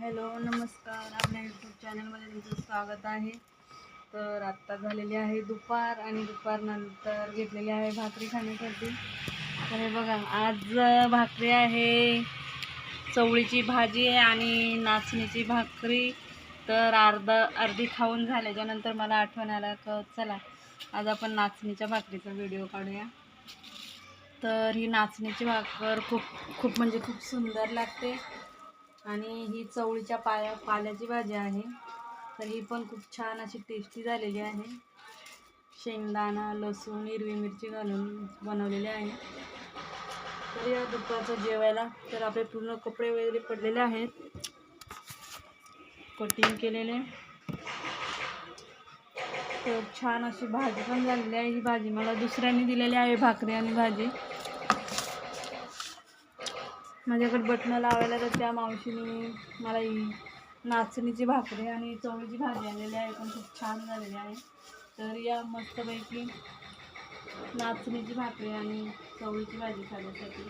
Hello नमस्कार. आपल्या YouTube चॅनलमध्ये तुमचं स्वागत आहे. तर आत्ता झालेली आहे दुपार आणि दुपारनंतर घेतलेली आहे भाकरी खाण्यासाठी. तर हे बघा आज भाकरी आहे. चवळीची भाजी आणि नाचणीची भाकरी. तर अर्धा अर्धी खाऊन झाल्याच्यानंतर मला आठवण आला का चला आज आपण नाचणीच्या भाकरीचा व्हिडिओ काढूया. तर ही नाचणीची भाकर खूप खूप म्हणजे खूप सुंदर लागते. आणि ही चवळीच्या पाया पाल्याची भाजी आहे. तर ही पण खूप छान अशी टेस्टी झालेली आहे. शेंगदाणा लसूण हिरवी मिरची घालून बनवलेली आहे. तर या दुपारचं जेवायला तर आपले पूर्ण कपडे वगैरे पडलेले आहेत. कटिंग केलेले. तर छान अशी भाजी पण झालेली आहे. ही भाजी मला दुसऱ्यांनी दिलेली आहे भाकरी आणि भाजी. माझ्याकडे बटणं लावायला तर त्या मावशीने मला ही नाचणीची भाकरी आणि चवळीची भाजी आलेली आहे. पण खूप छान झालेली आहे. तर या मस्तपैकी नाचणीची भाकरी आणि चवळीची भाजी खाण्यासाठी